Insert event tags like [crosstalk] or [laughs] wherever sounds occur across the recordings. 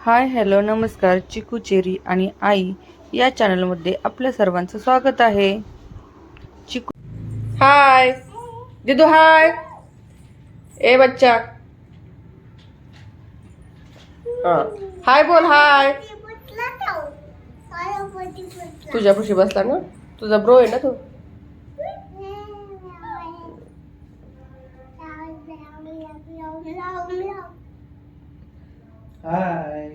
हाय hello नमस्कार चिकू cherry आणि आई या चॅनलमध्ये आपल्या सर्वांचं स्वागत आहे. चिकू हाय दिदू हाय. ए बच्चा. हा. हाय बोल हाय. तुझ्या खुशी बसला ना? तुझा ब्रो आहे ना तू? हाय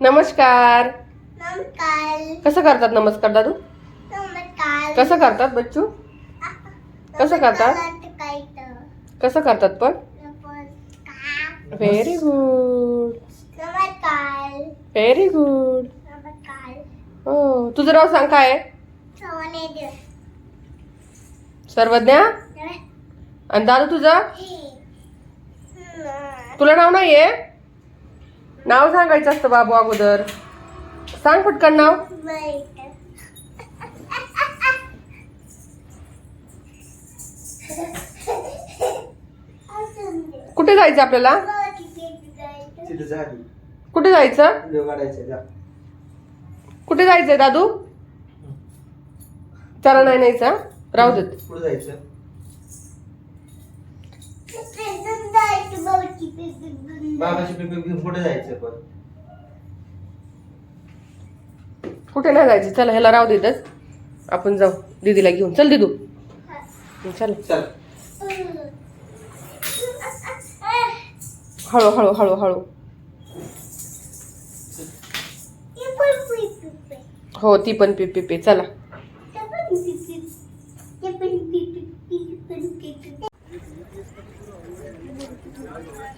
नमस्कार. नमस्कार. कसं करतात नमस्कार दादू? नमस्कार. कसं करतात बच्चू? कसं करतात? कसं करतात पण? नमस्कार. व्हेरी गुड नमस्कार. व्हेरी गुड नमस्कार. हो. तुझं नाव सांग काय सर्वज्ञा? आणि दादू तुझं? तुला नाव नाहीये? नाव सांगायचं असतं बाबू अगोदर. सांग पटकन नाव. कुठे जायचं आपल्याला? कुठे जायचं? कुठे जायचंय दादू? त्याला नाही न्यायचा राहू देत. बाबाची घेऊन कुठे जायचं पण? कुठे नाही जायचं? चला ह्याला राहू देतच आपण जाऊ. दीदीला घेऊन. चल दिदू. चल. चल. हळू हळू हळू हळू. हो ती पण पी पी पी चला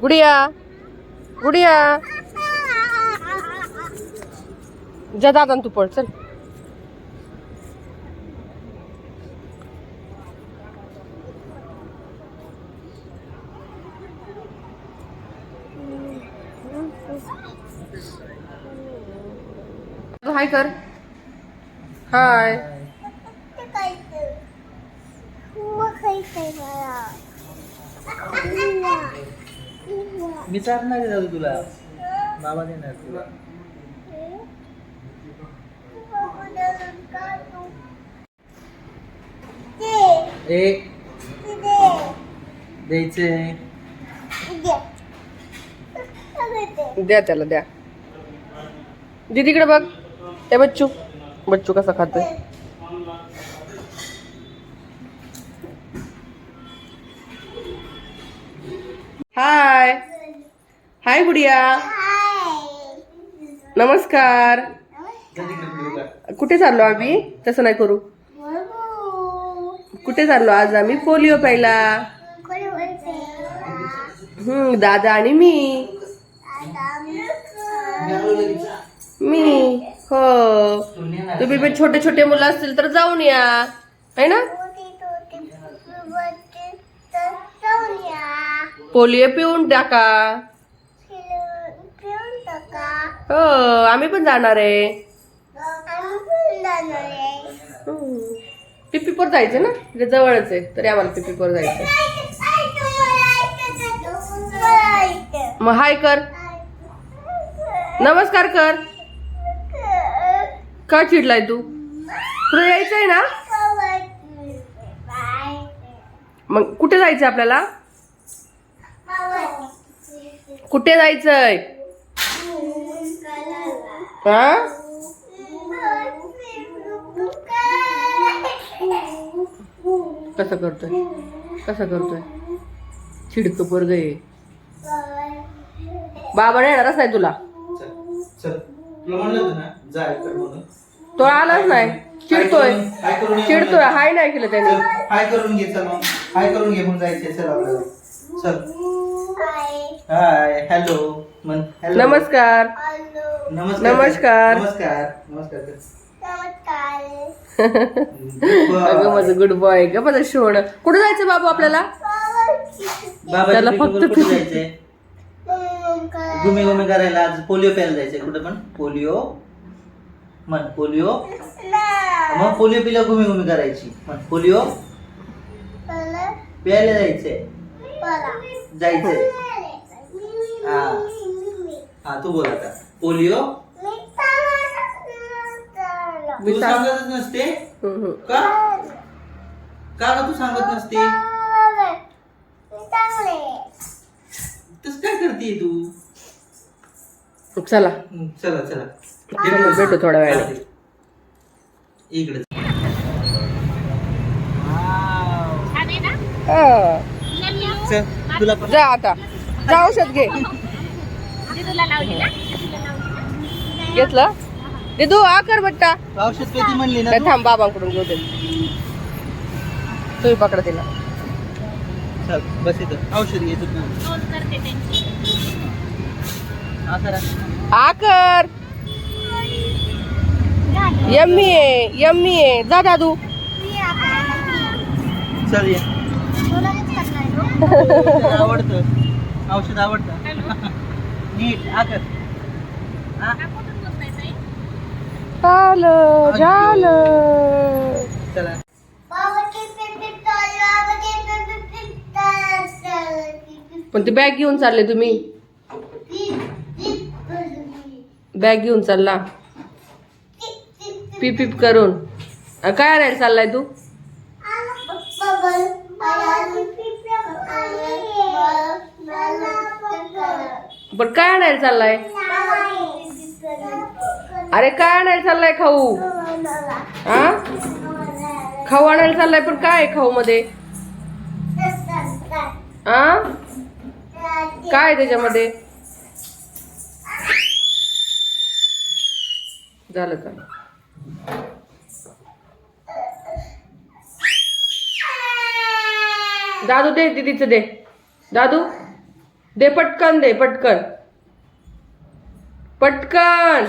गुडिया गुडिया. जा दादा तू पळ चल. हाय कर. हाय. मला विचारणार आहे दादू तुला. बाबा देणार तुला. ए. द्यायचे. द्या त्याला द्या. दीदीकडे बघ. ए बच्चू. बच्चू कसा खातोय? हाय गुडिया. नमस्कार. कुठे चाललो आम्ही? तसं नाही करू. कुठे चाललो आज आम्ही? पोलिओ प्यायला. हम्म दादा आणि मी. मी हो. तुम्ही पण छोटे छोटे मुलं असतील तर जाऊन या. है ना? पोलिओ पिऊन टाका. हो आम्ही पण जाणार आहे. पिपीपोर जायचं ना? म्हणजे जवळच आहे. तरी आम्हाला पिपीपोर जायचं मग हाय कर. नमस्कार कर. का चिडलाय तू? तुला यायचंय ना? मग कुठे जायचं आपल्याला? कुठे जायचंय? कसं करतोय? कसं करतोय? चिडक पोरग आहे. बाबा येणारच नाही तुला. चल चल. तुला म्हणलं होतं ना जाय कर म्हणून. तो आलाच नाही. चिडतोय. चिडतोय. हाय नाही केलं त्याने. हाय करून घे चल मग. हाय करून घे मग जायचंय चल आपल्याला. चल. हाय. हॅलो. नमस्कार. नमस्कार. नमस्कार. नमस्कार. नमस्कार. कर. [laughs] नमस्कार अगं माझं गुड बॉय ग माझं शोण कुठं जायचं बाबू आपल्याला? त्याला फक्त कुठे जायचंय? गुमी गुमी करायला आज पोलिओ प्यायला जायचंय. कुठं पण? पोलिओ. म्हण पोलिओ. मग पोलिओ पिला गुमी गुमी करायची. म्हण पोलिओ. प्यायला जायचंय. जायचंय. हा. हा तू बोल आता. पोलिओ मी तू सांग- सांगतच नसते? हम्म, हम्म. का? का ग तू सांगत नसते? तस काय करते तू? चला. हं, चला चला. चला, भेटू. थोड्या वेळाने. इकडे. हा. चल तुला पण. जा आता. जा औषध घे. घेतलं? दिदू आ कर बट्टा. औषध कधी म्हणली ना तू? थांब बाबांकडून घेऊ दे. तुम्ही पकडा तिला. चल बस इथं. औषध घे तू. हा करा. आ कर. यम्मी आहे यम्मी आहे जा दादू. चल ये. औषध [laughs] आवडतं. औषध आवडतं. [laughs] नीट कर. हा झालं झालं. चला पण ती बॅग घेऊन चालले तुम्ही. बॅग घेऊन चालला. पिप पिप करून. काय आणायला चाललाय तू? पण काय आणायला चाललाय? अरे काय आणायला चाललाय खाऊ? हा? खाऊ आणायला चाललाय पण काय खाऊ मध्ये? हा? काय आहे त्याच्यामध्ये? झालं का दादू दे दीदीचं दे. दादू दे पटकन दे पटकन. पटकन.